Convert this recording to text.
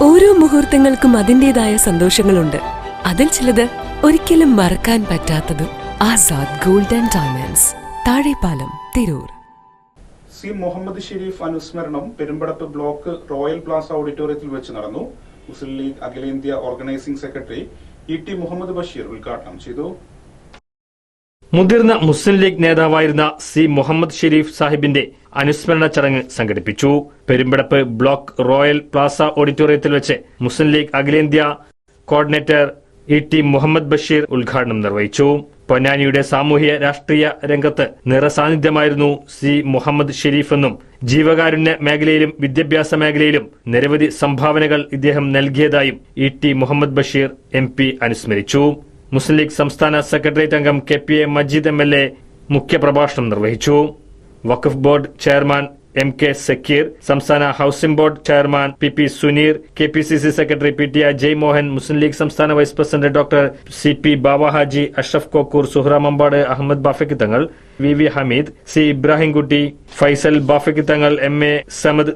മുഹൂർത്തങ്ങൾക്കും അതിന്റേതായ സന്തോഷങ്ങളുണ്ട്. അതിൽ ചിലത് ഒരിക്കലും മറക്കാൻ പറ്റാത്തതും Azad gold and diamonds Thazhepalam Tirur. C Muhammad Sharif അനുസ്മരണം പെരുമ്പടപ്പ് ബ്ലോക്ക് റോയൽ പ്ലാസ ഓഡിറ്റോറിയത്തിൽ വെച്ച് നടന്നു. മുസ്ലിം ലീഗ് അഖിലേന്ത്യാ organising secretary E T Muhammad Basheer ഉദ്ഘാടനം ചെയ്തു. മുതിർന്ന മുസ്ലിം ലീഗ് നേതാവായിരുന്ന സി മുഹമ്മദ് ഷെരീഫ് സാഹിബിന്റെ അനുസ്മരണ ചടങ്ങ് സംഘടിപ്പിച്ചു. പെരുമ്പടപ്പ് ബ്ലോക്ക് റോയൽ പ്ലാസ ഓഡിറ്റോറിയത്തിൽ വെച്ച് മുസ്ലിം ലീഗ് അഖിലേന്ത്യാ coordinator E T Muhammad Basheer ഉദ്ഘാടനം നിർവഹിച്ചു. പൊന്നാനിയുടെ സാമൂഹ്യ രാഷ്ട്രീയ രംഗത്ത് നിറസാന്നിധ്യമായിരുന്നു സി മുഹമ്മദ് ഷെരീഫ് എന്നും ജീവകാരുണ്യ മേഖലയിലും വിദ്യാഭ്യാസ മേഖലയിലും നിരവധി സംഭാവനകൾ ഇദ്ദേഹം നൽകിയതായും E T Muhammad Basheer M അനുസ്മരിച്ചു. മുസ്ലിം ലീഗ് സംസ്ഥാന സെക്രട്ടേറിയറ്റ് അംഗം K P A Majeed M L A മുഖ്യപ്രഭാഷണം നിർവഹിച്ചു. Waqf board chairman M K Zakir സംസ്ഥാന housing board chairman P P Suneer K P C C secretary P T Ajay Mohan Muslim League സംസ്ഥാന vice president doctor C P Babahaji Ashraf Kokkur Suhra Mampad Ahammed Bafaqi Thangal V V Hameed C Ibrahimkutty Faisal Bafaqi Thangal M A Samad